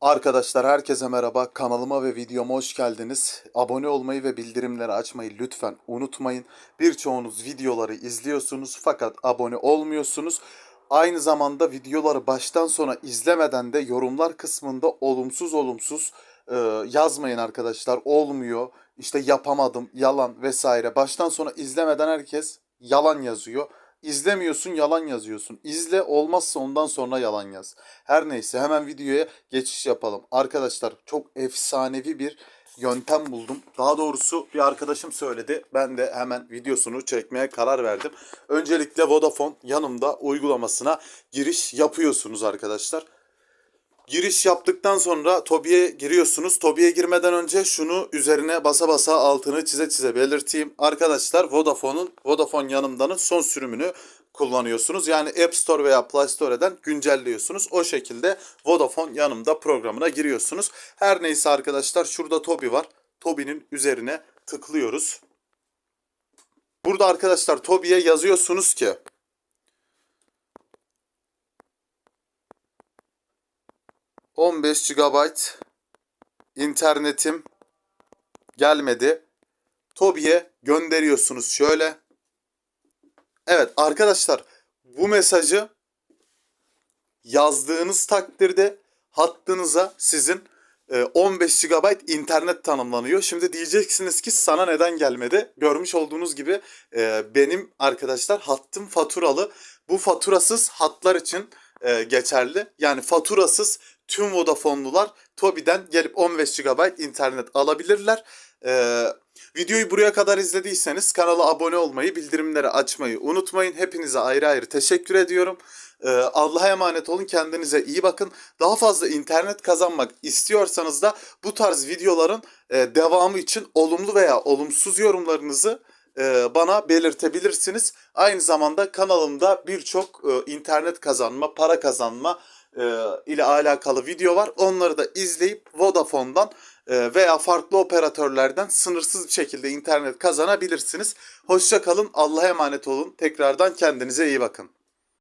Arkadaşlar herkese merhaba. Kanalıma ve videoma hoş geldiniz. Abone olmayı ve bildirimleri açmayı lütfen unutmayın. Birçoğunuz videoları izliyorsunuz fakat abone olmuyorsunuz. Aynı zamanda videoları baştan sona izlemeden de yorumlar kısmında olumsuz olumsuz e, yazmayın arkadaşlar. Olmuyor, işte yapamadım, yalan vesaire. Baştan sona izlemeden herkes yalan yazıyor. İzlemiyorsun yalan yazıyorsun. İzle olmazsa ondan sonra yalan yaz. Her neyse hemen videoya geçiş yapalım. Arkadaşlar çok efsanevi bir yöntem buldum. Daha doğrusu bir arkadaşım söyledi. Ben de hemen videosunu çekmeye karar verdim. Öncelikle Vodafone yanımda uygulamasına giriş yapıyorsunuz arkadaşlar. Giriş yaptıktan sonra Tobi'ye giriyorsunuz. Tobi'ye girmeden önce şunu üzerine basa basa altını çize çize belirteyim. Arkadaşlar Vodafone'un Vodafone yanımdanın son sürümünü kullanıyorsunuz. Yani App Store veya Play Store'den güncelliyorsunuz. O şekilde Vodafone yanımda programına giriyorsunuz. Her neyse arkadaşlar şurada Tobi var. Tobi'nin üzerine tıklıyoruz. Burada arkadaşlar Tobi'ye yazıyorsunuz ki 15 GB internetim gelmedi. Tobi'ye gönderiyorsunuz şöyle. Evet arkadaşlar bu mesajı yazdığınız takdirde hattınıza sizin e, 15 GB internet tanımlanıyor. Şimdi diyeceksiniz ki sana neden gelmedi? Görmüş olduğunuz gibi e, benim arkadaşlar hattım faturalı. Bu faturasız hatlar için e, geçerli. Yani faturasız tüm Vodafone'lular Tobi'den gelip 15 GB internet alabilirler. Ee, videoyu buraya kadar izlediyseniz kanala abone olmayı, bildirimleri açmayı unutmayın. Hepinize ayrı ayrı teşekkür ediyorum. Ee, Allah'a emanet olun, kendinize iyi bakın. Daha fazla internet kazanmak istiyorsanız da bu tarz videoların e, devamı için olumlu veya olumsuz yorumlarınızı e, bana belirtebilirsiniz. Aynı zamanda kanalımda birçok e, internet kazanma, para kazanma e, ile alakalı video var. Onları da izleyip Vodafone'dan e, veya farklı operatörlerden sınırsız bir şekilde internet kazanabilirsiniz. Hoşça kalın, Allah'a emanet olun. Tekrardan kendinize iyi bakın.